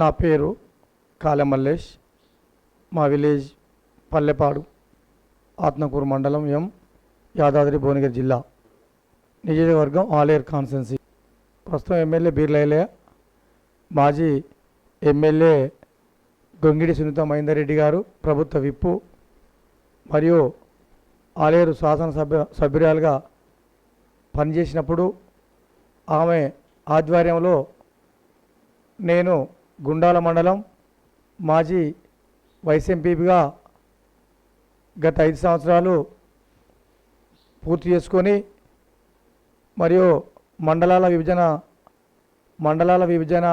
నా పేరు కాలమల్లేష్. మా విలేజ్ పల్లెపాడు ఆత్మకూరు మండలం ఎం యాదాద్రి భువనగిరి జిల్లా. నియోజకవర్గం ఆలేరు కాన్స్టెన్సీ. ప్రస్తుతం ఎమ్మెల్యే బీర్లైలే మాజీ ఎమ్మెల్యే గొంగిడి సునీత మహేందర్ రెడ్డి గారు ప్రభుత్వ విప్పు మరియు ఆలేరు శాసనసభ్య సభ్యురాలుగా పనిచేసినప్పుడు ఆమె ఆధ్వర్యంలో నేను గుండాల మండలం మాజీ వైస్ ఎంపీగా గత ఐదు సంవత్సరాలు పూర్తి చేసుకొని మరియు మండలాల విభజన మండలాల విభజన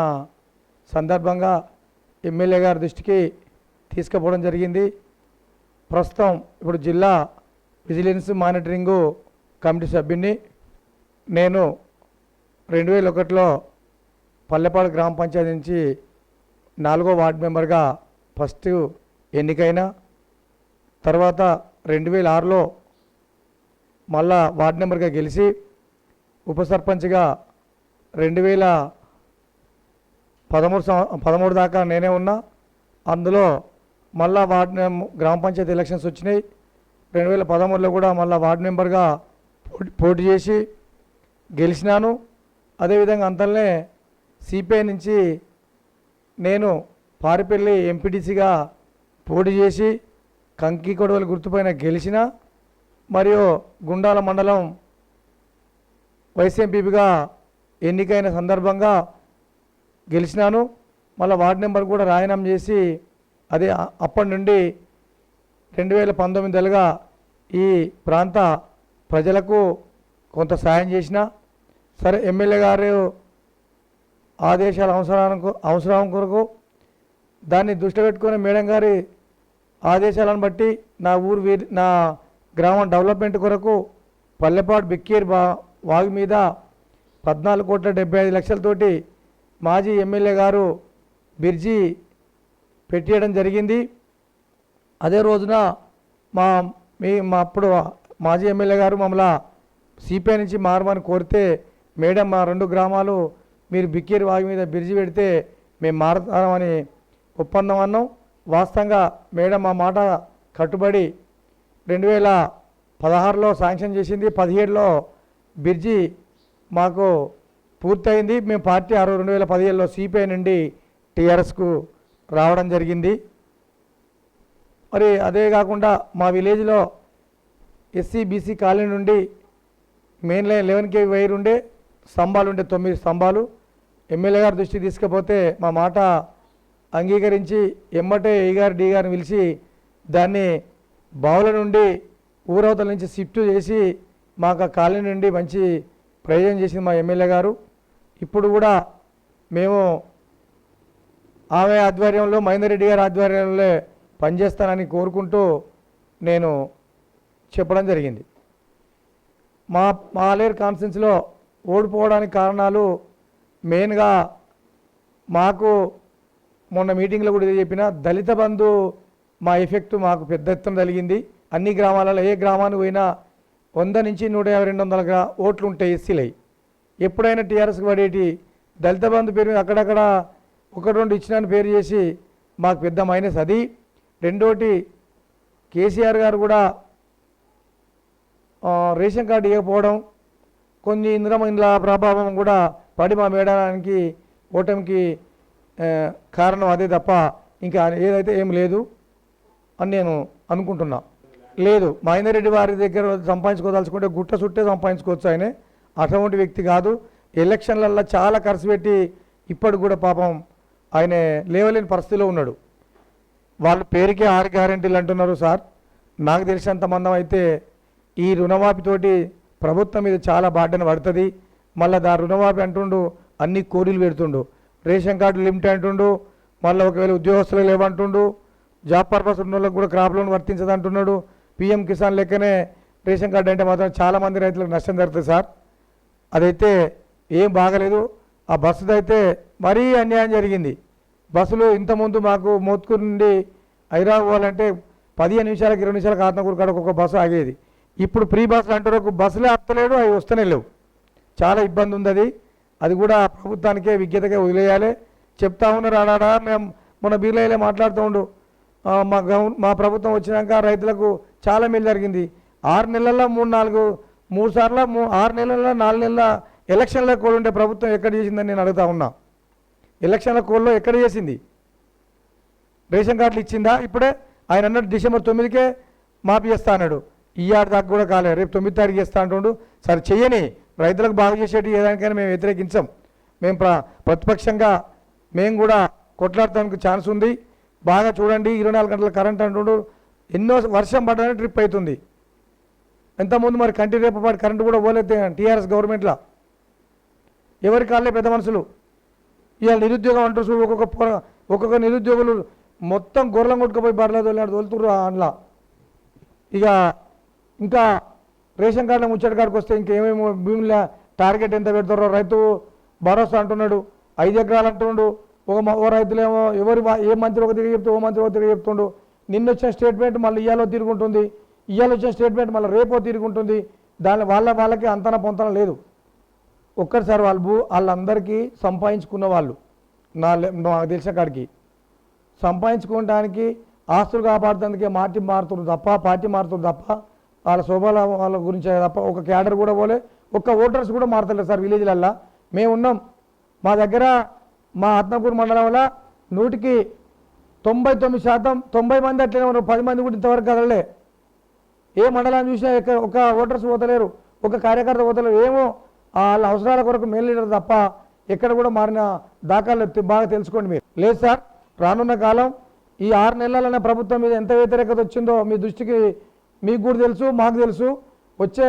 సందర్భంగా ఎమ్మెల్యే గారి దృష్టికి తీసుకుపోవడం జరిగింది. ప్రస్తుతం ఇప్పుడు జిల్లా విజిలెన్స్ మానిటరింగు కమిటీ సభ్యుని నేను రెండు వేల ఒకటిలో పల్లెపాడు గ్రామ పంచాయతీ నుంచి నాలుగో వార్డు మెంబర్గా ఫస్ట్ ఎన్నికైన తర్వాత రెండు వేల ఆరులో మళ్ళా వార్డు మెంబర్గా గెలిచి ఉప సర్పంచ్గా రెండు వేల పదమూడు పదమూడు దాకా నేనే ఉన్నా. అందులో మళ్ళా వార్డు గ్రామ పంచాయతీ ఎలక్షన్స్ వచ్చినాయి. రెండు వేల పదమూడులో కూడా మళ్ళా వార్డు మెంబర్గా పోటీ పోటీ చేసి గెలిచినాను. అదేవిధంగా అంతలోనే సిపిఐ నుంచి నేను పారిపల్లి ఎంపీటీసీగా పోటీ చేసి కంకి కొడవలి గుర్తుపైన గెలిచిన మరియు గుండాల మండలం వైస్ ఎన్నికైన సందర్భంగా గెలిచినాను. మళ్ళీ వార్డు నెంబర్ కూడా రాయనం చేసి అదే అప్పటి నుండి రెండు వేల పంతొమ్మిదిలుగా ఈ ప్రాంత ప్రజలకు కొంత సాయం చేసిన. సరే ఎమ్మెల్యే గారు ఆదేశాల అవసరానికి అవసరం కొరకు దాన్ని దృష్టి పెట్టుకుని మేడం గారి ఆదేశాలను బట్టి నా ఊరు వీరి నా గ్రామం డెవలప్మెంట్ కొరకు పల్లెపాడు బిక్కేరు బా వాగు మీద పద్నాలుగు కోట్ల డెబ్బై ఐదు లక్షలతోటి మాజీ ఎమ్మెల్యే గారు బిర్జీ పెట్టేయడం జరిగింది. అదే రోజున మా మీ మా అప్పుడు మాజీ ఎమ్మెల్యే గారు మమ్మల్ని సిపిఐ నుంచి మారమని కోరితే మేడం మా రెండు గ్రామాలు మీరు బిక్కేరు వాగు మీద బ్రిడ్జి పెడితే మేము మారుతామని ఒప్పందం అన్నాం. వాస్తవంగా మేడం మా మాట కట్టుబడి రెండు వేల పదహారులో శాంక్షన్ చేసింది పదిహేడులో బిర్జి మాకు పూర్తయింది. మేము పార్టీ అరవై రెండు వేల పదిహేడులో సిపిఐ నుండి టీఆర్ఎస్కు రావడం జరిగింది. మరి అదే కాకుండా మా విలేజ్లో ఎస్సీ బీసీ కాలనీ నుండి main line eleven K wire ఉండే స్తంభాలు ఉండే తొమ్మిది స్తంభాలు. ఎమ్మెల్యే గారి దృష్టికి తీసుకపోతే మా మాట అంగీకరించి ఎమ్మటే ఏ గారు డి గారిని పిలిచి దాన్ని బావుల నుండి ఊరవతల నుంచి షిఫ్ట్ చేసి మాకు ఆ కాలనీ నుండి మంచి ప్రయోజనం చేసింది మా ఎమ్మెల్యే గారు. ఇప్పుడు కూడా మేము ఆమె ఆధ్వర్యంలో మహేందర్రెడ్డి గారి ఆధ్వర్యంలో పనిచేస్తానని కోరుకుంటూ నేను చెప్పడం జరిగింది. మా మా ఆలేరు కాన్ఫరెన్స్లో ఓడిపోవడానికి కారణాలు మెయిన్గా మాకు మొన్న మీటింగ్లో కూడా చెప్పిన దళిత బంధు మా ఎఫెక్ట్ మాకు పెద్ద ఎత్తున కలిగింది. అన్ని గ్రామాలలో ఏ గ్రామానికి పోయినా వంద నుంచి నూట యాభై రెండు వందల గ్రా ఓట్లు ఉంటాయి ఎస్సీలై. ఎప్పుడైనా టీఆర్ఎస్కి పడేటి దళిత బంధు పేరు మీద అక్కడక్కడ ఒకటి రెండు ఇచ్చినాను పేరు చేసి మాకు పెద్ద మైనస్ అది. రెండోటి కేసీఆర్ గారు కూడా రేషన్ కార్డు ఇవ్వకపోవడం కొన్ని ఇంద్రమ ఇండ్ల ప్రభావం కూడా పడి మా మేడానికి ఓటమికి కారణం అదే తప్ప ఇంకా ఏదైతే ఏం లేదు అని నేను అనుకుంటున్నా. లేదు మహేందర్ రెడ్డి వారి దగ్గర సంపాదించుకోదలుచుకుంటే గుట్ట చుట్టే సంపాదించుకోవచ్చు ఆయనే. అటువంటి వ్యక్తి కాదు. ఎలక్షన్లల్లో చాలా ఖర్చు పెట్టి ఇప్పటికి కూడా పాపం ఆయన లేవలేని పరిస్థితిలో ఉన్నాడు. వాళ్ళ పేరుకే ఆరు గ్యారెంటీలు అంటున్నారు సార్. నాకు తెలిసినంత మందం అయితే ఈ రుణమాఫీతోటి ప్రభుత్వం మీద చాలా బాధ్యత పడుతుంది. మళ్ళీ దా రుణమాఫీ అంటుండు అన్ని కోరీలు పెడుతుండు. రేషన్ కార్డు లిమిట్ అంటుండు మళ్ళీ ఒకవేళ ఉద్యోగస్తులు లేవంటుండు జాబ్ పర్పస్ ఉన్న వాళ్ళకి కూడా క్రాప్ లోన్ వర్తించదు అంటున్నాడు పిఎం కిసాన్ లెక్కనే రేషన్ కార్డు అంటే మాత్రం చాలామంది రైతులకు నష్టం జరుగుతుంది సార్. అదైతే ఏం బాగలేదు. ఆ బస్సుది అయితే మరీ అన్యాయం జరిగింది. బస్సులు ఇంతకుముందు మాకు మోత్కూరు నుండి హైదరాబాద్ పోవాలంటే పదిహేను నిమిషాలకు ఇరవై నిమిషాలకు ఆత్మకూరు కాడ ఒక బస్సు ఆగేది. ఇప్పుడు ఫ్రీ బస్సులు అంటారు బస్సులే అత్తలేడు అవి వస్తూనే లేవు. చాలా ఇబ్బంది ఉంది అది అది కూడా ప్రభుత్వానికే విజ్ఞతగా వదిలేయాలి. చెప్తా ఉన్నారు అడాడా మేము మన బీర్లయ్యలే మాట్లాడుతూ ఉండు. మా గవ- మా ప్రభుత్వం వచ్చినాక రైతులకు చాలా మేలు జరిగింది. ఆరు నెలల్లో మూడు నాలుగు మూడు సార్లు మూ ఆరు నెలల్లో నాలుగు నెలల ఎలక్షన్ల కోడ్ ఉంటే ప్రభుత్వం ఎక్కడ చేసిందని నేను అడుగుతా ఉన్నా. ఎలక్షన్ల కోడ్లో ఎక్కడ చేసింది? రేషన్ కార్డులు ఇచ్చిందా? ఇప్పుడే ఆయన అన్నట్టు డిసెంబర్ తొమ్మిదికే మాపి చేస్తా అన్నాడు. ఈ ఏడు దాకా కూడా కాలేదు రేపు తొమ్మిది తారీఖు చేస్తా అంటుండు. సరే చెయ్యని. రైతులకు బాగు చేసేటి ఏదానికైనా మేము వ్యతిరేకించాం. మేము ప్ర ప్రతిపక్షంగా మేము కూడా కొట్లాడటానికి ఛాన్స్ ఉంది. బాగా చూడండి ఇరవై నాలుగు గంటల కరెంట్ అంటుండు. ఎన్నో వర్షం పడడానికి ట్రిప్ అవుతుంది ఎంతమంది మరి కంటి పాటు కరెంటు కూడా పోలేదు టీఆర్ఎస్ గవర్నమెంట్లో. ఎవరి కాళ్ళే పెద్ద మనుషులు? ఇవాళ నిరుద్యోగం అంటారు చూడు ఒక్కొక్క ఒక్కొక్క నిరుద్యోగులు మొత్తం గొర్రెలం కొట్టుకుపోయి బర్లేదు వెళ్ళినాడు తోలుతురు అందులో. ఇక ఇంకా రేషన్ కార్డుల ముచ్చట కాడికి వస్తే ఇంకేమేమో భూముల టార్గెట్ ఎంత పెడతారో రైతు భరోసా అంటున్నాడు ఐదు ఎకరాలు అంటున్నాడు ఒక ఓ రైతులేమో ఎవరు ఏ మంత్రి ఒక తిరిగి చెప్తే ఓ మంత్రి ఒక తిరిగి చెప్తుండు. నిన్న వచ్చిన స్టేట్మెంట్ మళ్ళీ ఇయ్యాలో తిరుగుంటుంది. ఇయ్యాల వచ్చిన స్టేట్మెంట్ మళ్ళీ రేపో తిరుగుంటుంది. దాని వాళ్ళ వాళ్ళకి అంతన పొంతన లేదు. ఒక్కసారి వాళ్ళు వాళ్ళందరికీ సంపాదించుకున్న వాళ్ళు నా నాకు తెలిసిన కాడికి సంపాదించుకోవడానికి ఆస్తులు కాపాడుతుందుకే మాటి మారుతుంది తప్ప పార్టీ మారుతుంది తప్ప వాళ్ళ శోభాల వాళ్ళ గురించి తప్ప ఒక క్యాడర్ కూడా పోలే ఒక్క ఓటర్స్ కూడా మారతలేదు సార్ విలేజ్లల్లా. మేము ఉన్నాం. మా దగ్గర మా ఆత్మకూరు మండలం వల్ల నూటికి తొంభై తొమ్మిది శాతం తొంభై మంది అట్లనే ఉన్నారు. పది మంది కూడా ఇంతవరకు కదలలే. ఏ మండలాన్ని చూసినా ఎక్క ఒక ఓటర్స్ పోతలేరు ఒక కార్యకర్త పోతలేరు. ఏమో వాళ్ళ అవసరాల కొరకు మేలు లీడర్ తప్ప ఎక్కడ కూడా మారిన దాఖలు బాగా తెలుసుకోండి మీరు. లేదు సార్ రానున్న కాలం ఈ ఆరు నెలలనే ప్రభుత్వం మీద ఎంత వ్యతిరేకత వచ్చిందో మీ దృష్టికి మీకు కూడా తెలుసు మాకు తెలుసు. వచ్చే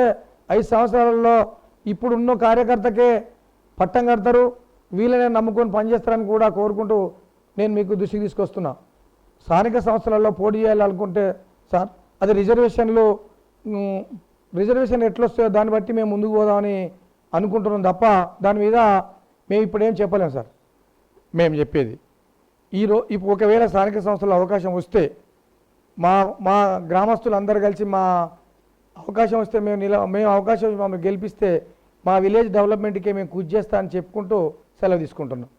ఐదు సంవత్సరాలలో ఇప్పుడున్న కార్యకర్తకే పట్టం కడతారు. వీళ్ళనే నమ్ముకొని పనిచేస్తారని కూడా కోరుకుంటూ నేను మీకు దృష్టికి తీసుకొస్తున్నా. స్థానిక సంస్థలలో పోటీ చేయాలనుకుంటే సార్ అది రిజర్వేషన్లు రిజర్వేషన్ ఎట్లొస్తాయో దాన్ని బట్టి మేము ముందుకు పోదామని అనుకుంటున్నాం తప్ప దాని మీద మేము ఇప్పుడేం చెప్పలేము సార్. మేము చెప్పేది. ఈరోజు ఇప్పుడు ఒకవేళ స్థానిక సంస్థలో అవకాశం వస్తే మా మా గ్రామస్తులు అందరు కలిసి మా అవకాశం వస్తే మేము నిల మేము అవకాశం మమ్మల్ని గెలిపిస్తే మా విలేజ్ డెవలప్మెంట్కి మేము కృషి చేస్తా అని చెప్పుకుంటూ సెలవు తీసుకుంటున్నాం.